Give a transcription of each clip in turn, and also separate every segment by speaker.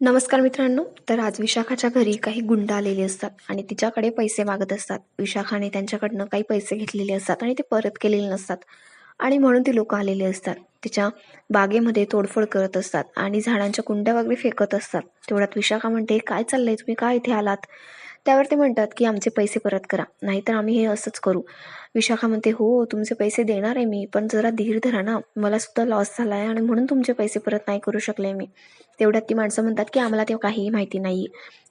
Speaker 1: नमस्कार मित्रांनो. तर आज विशाखाच्या घरी काही गुंड आलेले असतात आणि तिच्याकडे पैसे मागत असतात. विशाखाने त्यांच्याकडनं काही पैसे घेतलेले असतात आणि ते परत केलेले नसतात. आणि म्हणून ती लोक आलेले असतात. तिच्या बागेमध्ये तोडफोड करत असतात आणि झाडांच्या कुंड्या वगैरे फेकत असतात. तेवढ्यात विशाखा म्हणते काय चाललंय? तुम्ही का इथे आलात? त्यावर ते म्हणतात की आमचे पैसे परत करा नाहीतर आम्ही हे असंच करू. विशाखा म्हणते हो तुमचे पैसे देणार आहे मी पण जरा धीर धरा ना. मला सुद्धा लॉस झाला आहे आणि म्हणून तुमचे पैसे परत नाही करू शकले मी. तेवढ्यात ती माणसं म्हणतात की आम्हाला ते काहीही माहिती नाही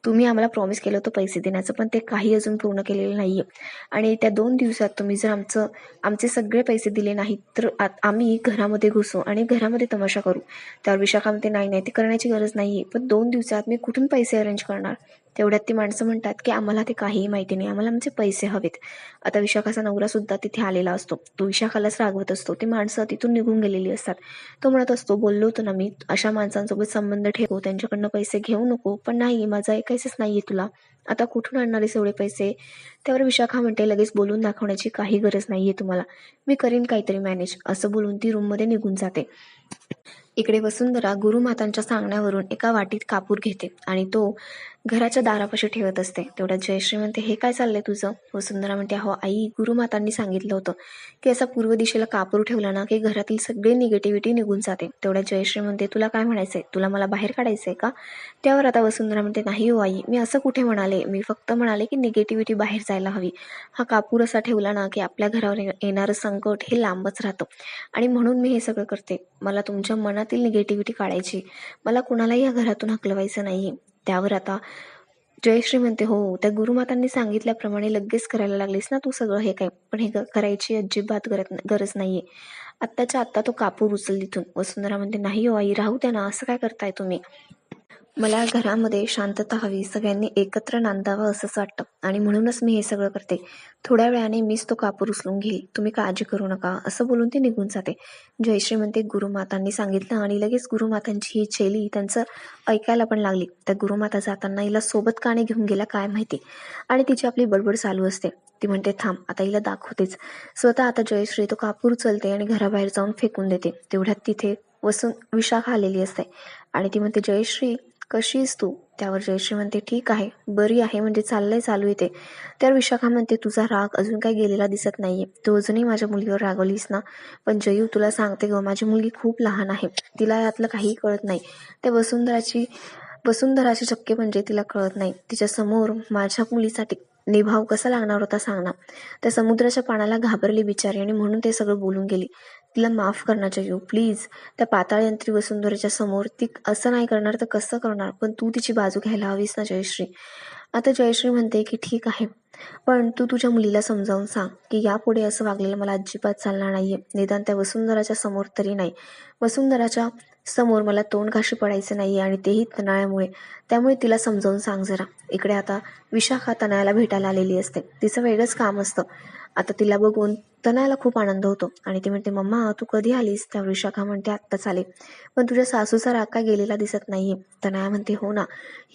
Speaker 1: तुम्ही आम्हाला प्रॉमिस केलं होतं पैसे देण्याचं पण ते काही अजून पूर्ण केलेलं नाही आहे आणि त्या दोन दिवसात तुम्ही जर आमचं आमचे सगळे पैसे दिले नाहीत तर आम्ही घरामध्ये घुसू आणि घरामध्ये तमाशा करू. त्यावर विशाखा म्हणते नाही नाही ते करण्याची गरज नाही आहे पण दोन दिवसात मी कुठून पैसे अरेंज करणार? तेवढ्यात ती माणसं म्हणतात की आम्हाला ते काहीही माहिती नाही आम्हाला आमचे पैसे हवेत. आता विशाखाचा नवरा सुद्धा तिथे आलेला असतो. तो विशाखालाच रागवत असतो. ती माणसं तिथून निघून गेलेली असतात. तो म्हणत असतो बोललो होतो ना मी अशा माणसांसोबत संबंध ठेवू त्यांच्याकडनं पैसे घेऊ नको पण नाही माझा ऐकायचंच नाहीये तुला. आता कुठून आणणारेस एवढे पैसे? त्यावर विशाखा म्हणते लगेच बोलून दाखवण्याची काही गरज नाहीये तुम्हाला. मी करीन काहीतरी मॅनेज. असं बोलून ती रूममध्ये निघून जाते. इकडे वसुंधरा गुरुमातांच्या सांगण्यावरून एका वाटीत कापूर घेते आणि तो घराच्या दारापाशी ठेवत असते. तेवढ्यात जयश्री म्हणते हे काय चाललंय तुझं? हो वसुंधरा म्हणते हो आई गुरुमातांनी सांगितलं होतं की असा पूर्व दिशेला कापूर ठेवला ना की घरातील सगळी निगेटिव्हिटी निघून जाते. तेवढ्यात जयश्री म्हणते तुला काय म्हणायचंय? तुला मला बाहेर काढायचंय का? त्यावर आता वसुंधरा म्हणते नाही हो आई मी असं कुठे म्हणाले? मी फक्त म्हणाले की निगेटिव्हिटी बाहेर जायला हवी. हा कापूर असा ठेवला ना की आपल्या घरावर येणारं संकट हे लांबच राहतं. आणि म्हणून मी हे सगळं करते. मला तुमच्या मनातील निगेटिव्हिटी काढायची. मला कुणालाही या घरातून हकलवायचं नाही त्यावर आता जयश्री म्हणते हो त्या गुरुमातांनी सांगितल्याप्रमाणे लगेच करायला लागलीस ना तू सगळं हे काय? पण हे करायची अजिबात गरज गरज नाहीये. आत्ताच्या आत्ता तो कापूर उचल तिथून वसुंधरा म्हणते नाही हो आई राहू द्या ना असं काय करताय तुम्ही? मला घरामध्ये शांतता हवी सगळ्यांनी एकत्र नांदावं असंच वाटतं. आणि म्हणूनच मी हे सगळं करते. थोड्या वेळाने मीच तो कापूर उचलून घेईल. तुम्ही काळजी करू नका. असं बोलून ती निघून जाते. जयश्री म्हणते गुरुमातांनी सांगितलं आणि लगेच गुरुमातांची ही चेली त्यांचं ऐकायला पण लागली. त्या गुरुमाता जाताना हिला सोबत काने घेऊन गेला काय माहिती? आणि तिची आपली बडबड चालू असते. ती म्हणते थांब आता हिला दाखवतेच. स्वतः आता जयश्री तो कापूर उचलते आणि घराबाहेर जाऊन फेकून देते. तेवढ्यात तिथे वसून विशाखा आलेली असते. आणि ती म्हणते जयश्री कशीस तू? त्यावर जयश्री म्हणते ठीक आहे बरी आहे म्हणजे चाललंय चालू येते त्यावर विशाखा म्हणते तुझा राग अजून काही गेलेला दिसत नाहीये. तू अजूनही माझ्या मुलीवर रागवलीस ना? पण जयू तुला सांगते ग माझी मुलगी खूप लहान आहे. तिला यातलं काहीही कळत नाही. त्या वसुंधराची वसुंधराचे चक्के म्हणजे तिला कळत नाही. तिच्या समोर माझ्या मुलीसाठी निभाव कसा लागणार होता सांग ना. त्या समुद्राच्या पाण्याला घाबरली बिचारी आणि म्हणून ते सगळं बोलून गेली. तिला माफ करण्याच्या येऊ प्लीज त्या पाताळयंत्री वसुंधरेच्या समोर ती असं नाही करणार तर कसं करणार? पण तू तिची बाजू घ्यायला हवीस ना जयश्री. आता जयश्री म्हणते की ठीक आहे पण तू तुझ्या मुलीला समजावून सांग की यापुढे असं वागलेलं मला अजिबात चालणार नाहीये. निदान त्या वसुंधराच्या समोर तरी नाही. वसुंधराच्या समोर मला तोंड घाशी पडायचं नाहीये आणि तेही तणाळ्यामुळे. त्यामुळे तिला समजावून सांग जरा. इकडे आता विशाखा तणाळ्याला भेटायला आलेली असते. तिचं वेगळंच काम असतं. आता तिला बघून तनयाला खूप आनंद होतो. आणि ती म्हणते मम्मा तू कधी आलीस? त्यावर विशाखा म्हणते आत्ताच आले. पण तुझ्या सासूचा राग काय गेलेला दिसत नाहीये. तनया म्हणते हो ना.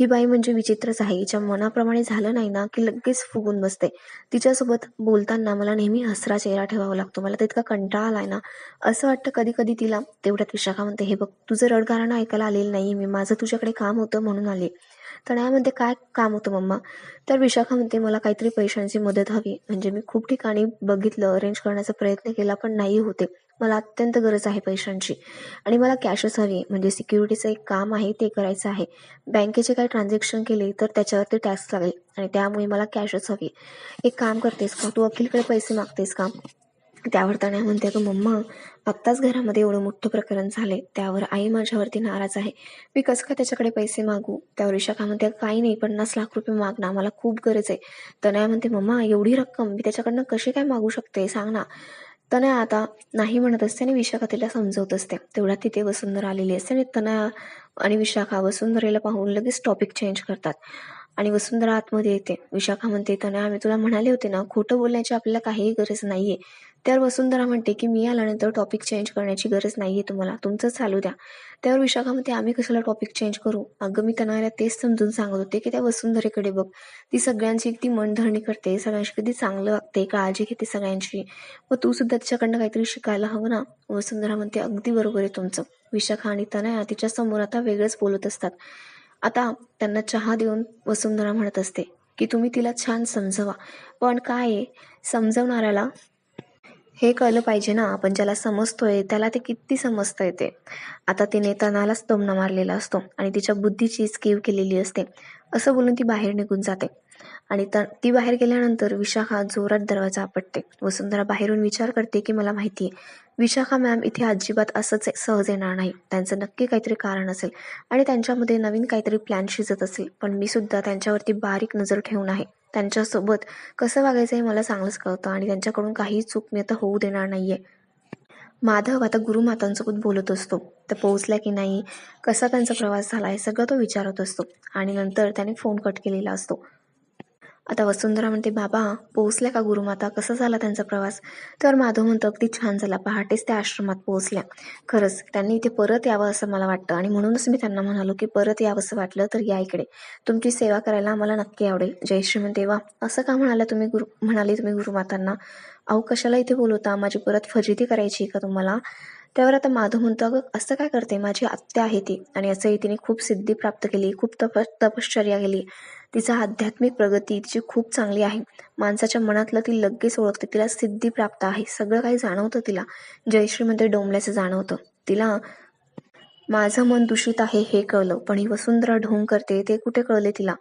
Speaker 1: ही बाई म्हणजे विचित्रच आहे. हिच्या मनाप्रमाणे झालं नाही ना की लगेच फुगून बसते. तिच्यासोबत बोलताना मला नेहमी हसरा चेहरा ठेवावा लागतो. मला तितका कंटाळा आलाय ना. असं वाटतं कधी कधी तिला. तेवढ्यात विशाखा म्हणते हे बघ तुझं रडगाणं ऐकायला आलेलं नाही मी माझं तुझ्याकडे काम होतं म्हणून आले तर यामध्ये काय काम होतं मम्मा? तर विशाखा म्हणते मला काहीतरी पैशांची मदत हवी. म्हणजे मी खूप ठिकाणी बघितलं अरेंज करण्याचा प्रयत्न केला पण नाही होते. मला अत्यंत गरज आहे पैशांची. आणि मला कॅशच हवी. म्हणजे सिक्युरिटीचं एक काम आहे ते करायचं आहे. बँकेचे काही ट्रान्झॅक्शन केले तर त्याच्यावरती टॅक्स लागेल. आणि त्यामुळे मला कॅशच हवी. एक काम करतेस का? तू वकीलकडे पैसे मागतेस का? त्यावर तण्या म्हणते अगं मम्मा आत्ताच घरामध्ये एवढं मोठं प्रकरण झाले त्यावर आई माझ्यावरती नाराज आहे. मी कसं काय त्याच्याकडे पैसे मागू त्यावर विशाखा म्हणते काही नाही पन्नास लाख रुपये माग ना मला खूप गरज आहे तनया म्हणते मम्मा एवढी रक्कम मी त्याच्याकडनं कशी काय मागू शकते? सांग ना तनया आता नाही म्हणत असते आणि विशाखा तिला समजवत असते. तेवढ्यात तिथे वसुंधरा आलेली असते आणि तनया आणि विशाखा वसुंधरेला पाहून लगेच टॉपिक चेंज करतात. आणि वसुंधरा आतमध्ये येते. विशाखा म्हणते तनया मी तुला म्हणाले होते ना खोटं बोलण्याची आपल्याला काहीही गरज नाहीये. त्यावर वसुंधरा म्हणते की मी आल्यानंतर टॉपिक चेंज करण्याची गरज नाही आहे तुम्हाला. तुमचं चालू द्या. त्यावर विशाखा म्हणते आम्ही कशाला टॉपिक चेंज करू? अगं मी तनयाला तेच समजून सांगत होते की त्या वसुंधरेकडे बघ. ती सगळ्यांची ती मनधरणी करते. सगळ्यांशी किती चांगलं वागते काळजी घेते सगळ्यांची. मग तू सुद्धा तिच्याकडनं काहीतरी शिकायला हवं ना? वसुंधरा म्हणते अगदी बरोबर आहे तुमचं. विशाखा आणि तनया तिच्या समोर आता वेगळंच बोलत असतात. आता त्यांना चहा देऊन वसुंधरा म्हणत असते की तुम्ही तिला छान समजवा. पण काय आहे? समजवणाऱ्याला हे कळलं पाहिजे ना आपण ज्याला समजतोय त्याला ते किती समजतंय ते आता तिने तणालाच दमना मारलेला असतो आणि तिच्या बुद्धीची स्कीव केलेली असते. असं बोलून ती बाहेर निघून जाते. आणि त ती बाहेर गेल्यानंतर विशाखा जोरात दरवाजा आपटते. वसुंधरा बाहेरून विचार करते की मला माहिती आहे. विशाखा मॅम इथे अजिबात असंच सहज येणार नाही. त्यांचं नक्की काहीतरी कारण असेल आणि त्यांच्यामध्ये नवीन काहीतरी प्लॅन शिजत असेल. पण मी सुद्धा त्यांच्यावरती बारीक नजर ठेवून आहे. त्यांच्यासोबत कसं वागायचं हे मला चांगलंच कळतं आणि त्यांच्याकडून काही चूक मी आता होऊ देणार नाहीये. माधव आता गुरुमातांसोबत बोलत असतो. तर पोहोचला की नाही कसा त्यांचा प्रवास झाला हे सगळं तो विचारत असतो आणि नंतर त्याने फोन कट केलेला असतो. आता वसुंधरा म्हणते बाबा पोहोचल्या का गुरुमाता कसा झाला त्यांचा प्रवास? तर माधव म्हणतो अगदी छान झाला. पहाटेच त्या आश्रमात पोहोचल्या. खरंच त्यांनी इथे परत यावं असं मला वाटतं. आणि म्हणूनच मी त्यांना म्हणालो की परत यावं असं वाटलं तर या इकडे. तुमची सेवा करायला आम्हाला नक्की आवडेल. जय श्रीमंत वा असं का म्हणाला तुम्ही गुरु म्हणाले तुम्ही गुरुमातांना अहो कशाला इथे बोलवता? माझी परत फजिती करायची का तुम्हाला? त्यावर आता माधव म्हणतो अगं असं काय करते? माझी आत्या आहे ती. आणि असंही तिने खूप सिद्धी प्राप्त केली खूप तप तपश्चर्या केली. तिचा आध्यात्मिक प्रगती तिची खूप चांगली आहे. माणसाच्या मनातलं ती लगेच ओळखते तिला सिद्धी प्राप्त आहे. सगळं काही जाणवतं तिला. जयश्रीमध्ये डोंबल्याचं जाणवतं. तिला माझं मन दूषित आहे हे कळलं. पण ही वसुंधरा ढोंग करते ते कुठे कळले तिला?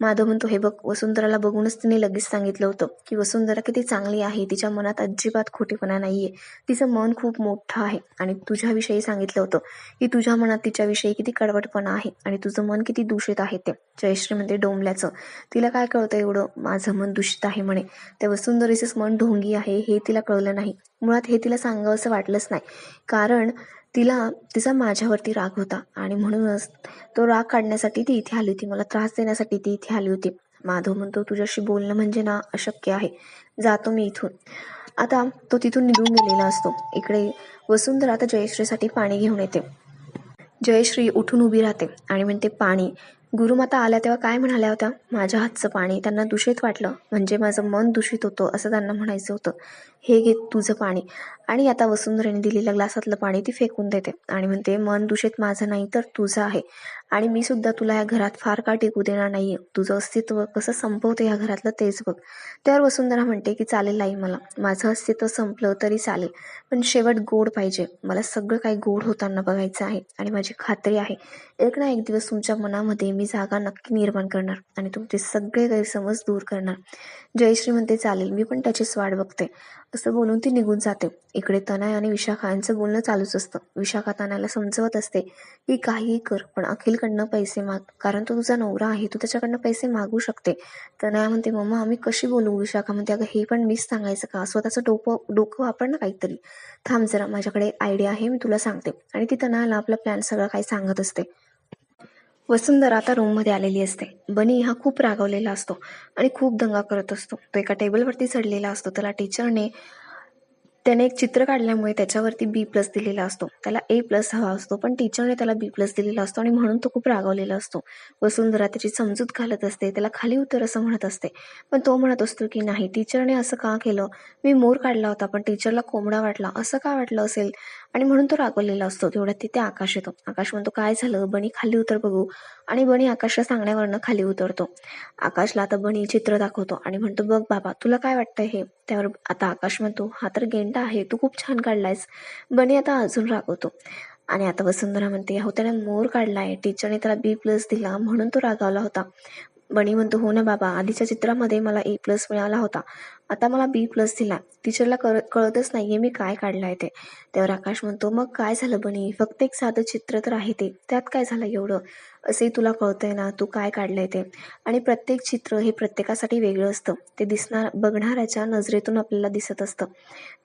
Speaker 1: माधव म्हणतो हे बघ वसुंधराला बघूनच तिने लगेच सांगितलं होतं की वसुंधरा किती चांगली आहे. तिच्या मनात अजिबात खोटेपणा नाहीये. तिचं मन खूप मोठं आहे आणि तुझ्याविषयी सांगितलं होतं की तुझ्या मनात तिच्याविषयी किती कडवटपणा आहे आणि तुझं मन किती दूषित आहे ते. जयश्री म्हणते डोंबल्याचं. तिला काय कळतं एवढं? माझं मन दूषित आहे म्हणे. त्या वसुंधरेचंच मन ढोंगी आहे हे तिला कळलं नाही. मुळात हे तिला सांगावं असं वाटलंच नाही. कारण तिला तिचा माझ्यावरती राग होता आणि म्हणूनच तो राग काढण्यासाठी ती इथे आली होती. मला त्रास देण्यासाठी ती इथे आली होती. माधव म्हणतो तुझ्याशी बोलणं म्हणजे ना अशक्य आहे. जातो मी इथून. आता तो तिथून निघून गेलेला असतो. इकडे वसुंधरा आता जयश्रीसाठी पाणी घेऊन येते. जयश्री उठून उभी राहते आणि म्हणते पाणी. गुरुमाता आल्या तेव्हा काय म्हणाल्या होत्या? माझ्या हातचं पाणी. त्यांना दूषित वाटलं. म्हणजे माझं मन दूषित होतं असं त्यांना म्हणायचं होतं. हे घे तुझं पाणी. आणि आता वसुंधरेने दिलेल्या ग्लासातलं पाणी ती फेकून देते आणि म्हणते मन दूषित माझं नाही तर तुझं आहे. आणि मी सुद्धा तुला या घरात फार का टिकू देणार नाहीये? तुझं अस्तित्व कसं संपवते या घरातलं तेच बघ. त्यावर वसुंधरा म्हणते की चालेल आई मला. माझं अस्तित्व संपलं तरी चालेल. पण शेवट गोड पाहिजे. मला सगळं काही गोड होताना बघायचं आहे आणि माझी खात्री आहे. एक ना एक दिवस तुमच्या मनामध्ये मी जागा नक्की निर्माण करणार आणि तुमचे सगळे गैरसमज दूर करणार. जयश्री म्हणते चालेल. मी पण त्याचीच वाट बघते. असं बोलून ती निघून जाते. इकडे तनय आणि विशाखा यांचं बोलणं चालूच असतं. विशाखा तनाला समजवत असते की काहीही कर पण अखिलकडनं पैसे माग कारण तो तुझा नवरा आहे तू त्याच्याकडनं पैसे मागू शकते. तनया म्हणते मम्मा आम्ही कशी बोलू? विशाखा म्हणते अगं हे पण मीच सांगायचं का? स्वतःचं डोकं डोकं वापर ना काहीतरी. थांब जरा माझ्याकडे आयडिया आहे मी तुला सांगते. आणि ती तनयाला आपला प्लॅन सगळं काही सांगत असते. वसुंधरा आता रूममध्ये आलेली असते. बनी हा खूप रागवलेला असतो आणि खूप दंगा करत असतो. तो एका टेबलवरती चढलेला असतो. त्याला टीचरने त्याने एक चित्र काढल्यामुळे त्याच्यावरती बी प्लस दिलेला असतो. त्याला ए प्लस हवा असतो पण टीचरने त्याला बी प्लस दिलेला असतो आणि म्हणून तो खूप रागवलेला असतो. वसुंधरा त्याची समजूत घालत असते त्याला खाली उतर असं म्हणत असते. पण तो म्हणत असतो की नाही टीचरने असं का केलं? मी मोर काढला होता पण टीचरला कोंबडा वाटला. असं का वाटलं असेल? आणि म्हणून तो रागवलेला असतो. तेवढ्यात तिथे आकाश येतो. आकाश म्हणतो काय झालं? बनी खाली उतर बघू. आणि बनी आकाशला सांगण्यावरनं खाली उतरतो. आकाशला आता बनी चित्र दाखवतो आणि म्हणतो बघ बाबा तुला काय वाटतं हे? त्यावर आता आकाश म्हणतो हा तर गेंड आहे. तू खूप छान काढलायस. बने आता अजून रागवतो. आणि आता वसुंधरा म्हणते हो त्याने मोर काढलाय. टीचरने त्याला बी प्लस दिला. म्हणून तो रागावला होता. बनी म्हणतो हो ना बाबा आधीच्या चित्रामध्ये मला ए प्लस मिळाला होता. आता मला बी प्लस दिला. टीचरला कळ कळतच नाहीये मी काय काढलाय ते. त्यावर आकाश म्हणतो मग काय झालं बनी? फक्त एक साधं चित्र तर आहे ते. त्यात काय झालं एवढं? असे तुला कळतंय ना तू काय काढलंय ते? आणि प्रत्येक चित्र हे प्रत्येकासाठी वेगळं असतं. ते दिसणार बघणाऱ्याच्या नजरेतून आपल्याला दिसत असतं.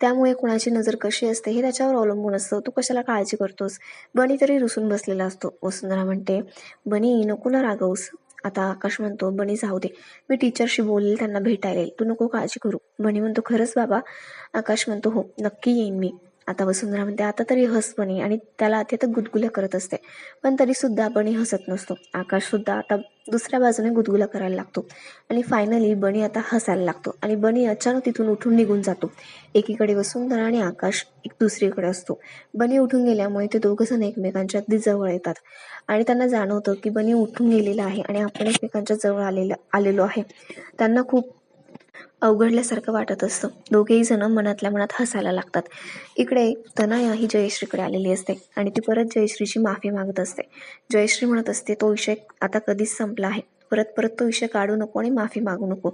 Speaker 1: त्यामुळे कुणाची नजर कशी असते हे त्याच्यावर अवलंबून असतं. तू कशाला काळजी करतोस? बनी तरी रुसून बसलेला असतो. वसुंधरा म्हणते बनी नको ना रागवूस. आता आकाश म्हणतो बनी जाऊ दे. मी टीचरशी बोलेल त्यांना भेटायला येईल. तू नको काळजी करू. बनी म्हणतो खरंच बाबा? आकाश म्हणतो हो नक्की येईन मी. आता वसुंधरा म्हणते आता तरी हस बनी आणि त्याला ते तर गुदगुल्या करत असते. पण तरी सुद्धा बणी हसत नसतो. आकाश सुद्धा आता दुसऱ्या बाजूने गुदगुला करायला लागतो. आणि फायनली बनी आता हसायला लागतो. आणि बनी अचानक तिथून उठून निघून जातो. एकीकडे वसुंधरा आणि आकाश एक दुसरीकडे असतो. बनी उठून गेल्यामुळे ते दोघं जण एकमेकांच्या अगदी जवळ येतात. आणि त्यांना जाणवतं की बनी उठून गेलेला आहे आणि आपण एकमेकांच्या जवळ आलेलं आलेलो आहे. त्यांना खूप अवघडल्यासारखं वाटत असतं. दोघेही जण मनातल्या मनात हसायला लागतात. इकडे तनया ही जयश्रीकडे आलेली असते आणि ती परत जयश्रीची माफी मागत असते. जयश्री म्हणत असते तो विषय आता कधीच संपला आहे. परत परत तो विषय काढू नको आणि माफी मागू नको.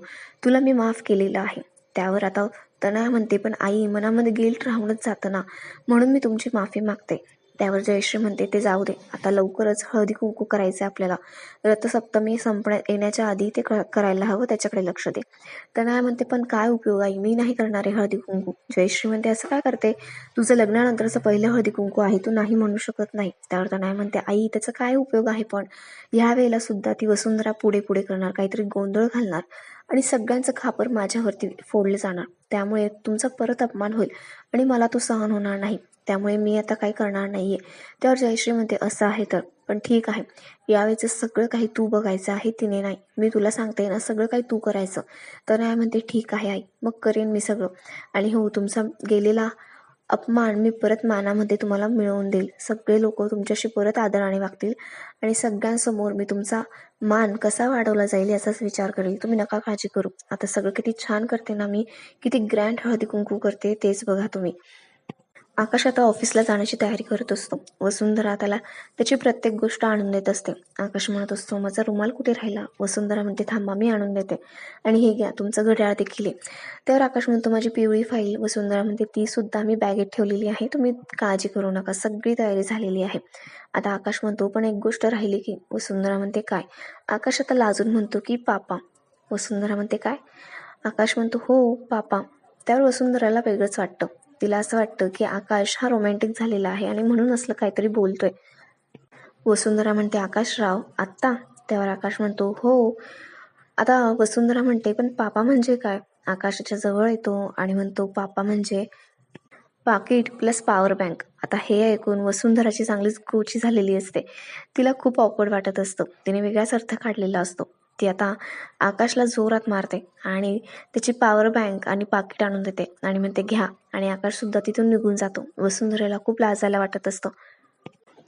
Speaker 1: तुला मी माफ केलेलं आहे त्यावर आता तनया म्हणते पण आई मनामध्ये गिल्ट राहूनच जातं ना. म्हणून मी तुमची माफी मागते. त्यावर जयश्री म्हणते ते जाऊ दे. आता लवकरच हळदी कुंकू करायचं आहे आपल्याला. रथसप्तमी संपण्या येण्याच्या आधी ते क- करायला हवं त्याच्याकडे लक्ष दे. तनया म्हणते पण काय उपयोग आहे? मी नाही करणार आहे हळदी कुंकू. जयश्री म्हणते असं काय करते? तुझं लग्नानंतरचं पहिलं हळदी कुंकू आहे तू नाही म्हणू शकत नाही. त्यावर तनया म्हणते आई त्याचा काय उपयोग आहे पण? ह्या वेळेला सुद्धा ती वसुंधरा पुढे पुढे करणार काहीतरी गोंधळ घालणार आणि सगळ्यांचं खापर माझ्यावरती फोडलं जाणार. त्यामुळे तुमचा परत अपमान होईल आणि मला तो सहन होणार नाही. त्यामुळे मी आता काही करणार नाहीये. त्यावर जयश्री म्हणते असं आहे तर. पण ठीक आहे. यावेळेचं सगळं काही तू बघायचं आहे तिने नाही? मी तुला सांगते ना सगळं काही तू करायचं. तर आय म्हणते ठीक आहे आई. मग करेन मी सगळं. आणि हो तुमचा गेलेला अपमान मी परत मानामध्ये तुम्हाला मिळवून देईल. सगळे लोक तुमच्याशी परत आदराने वागतील आणि सगळ्यांसमोर मी तुमचा मान कसा वाढवला जाईल याचाच विचार करेल. तुम्ही नका काळजी करू. आता सगळं किती छान करते ना मी. किती ग्रँड हळदी कुंकू करते तेच बघा तुम्ही. आकाश आता ऑफिसला जाण्याची तयारी करत असतो. वसुंधरा त्याला त्याची प्रत्येक गोष्ट आणून देत असते. आकाश म्हणत असतो माझा रुमाल कुठे राहिला? वसुंधरा म्हणते थांबा मी आणून देते. आणि हे घ्या तुमचं घड्याळ देखील आहे. त्यावर आकाश म्हणतो माझी पिवळी फाईल वसुंधरा म्हणते ती सुद्धा मी बॅगेत ठेवलेली आहे. तुम्ही काळजी करू नका सगळी तयारी झालेली आहे. आता आकाश म्हणतो पण एक गोष्ट राहिली की. वसुंधरा म्हणते काय? आकाश आता लाजून म्हणतो की पापा. वसुंधरा म्हणते काय? आकाश म्हणतो हो पापा. त्यावर वसुंधराला वेगळंच वाटतं. तिला असं वाटतं की आकाश हा रोमॅन्टिक झालेला आहे आणि म्हणून असलं काहीतरी बोलतोय. वसुंधरा म्हणते आकाशराव आत्ता? त्यावर आकाश म्हणतो हो. आता वसुंधरा म्हणते पण पापा म्हणजे काय? आकाशाच्या जवळ येतो आणि म्हणतो पापा म्हणजे पाकिट प्लस पॉवर बँक आता हे ऐकून वसुंधराची चांगलीच गोची झालेली असते. तिला खूप ऑकवर्ड वाटत असतं. तिने वेगळाच अर्थ काढलेला असतो. ती आता आकाशला जोरात मारते आणि त्याची पॉवर बँक आणि पाकिट आणून देते. आणि म्हणते घ्या. आणि आकाशसुद्धा तिथून निघून जातो. वसुंधरेला खूप लाजायला वाटत असतं.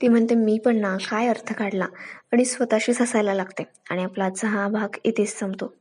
Speaker 1: ती म्हणते मी पण ना काय अर्थ काढला? आणि स्वतःशीच हसायला लागते. आणि आपला आजचा हा भाग इथेच संपतो.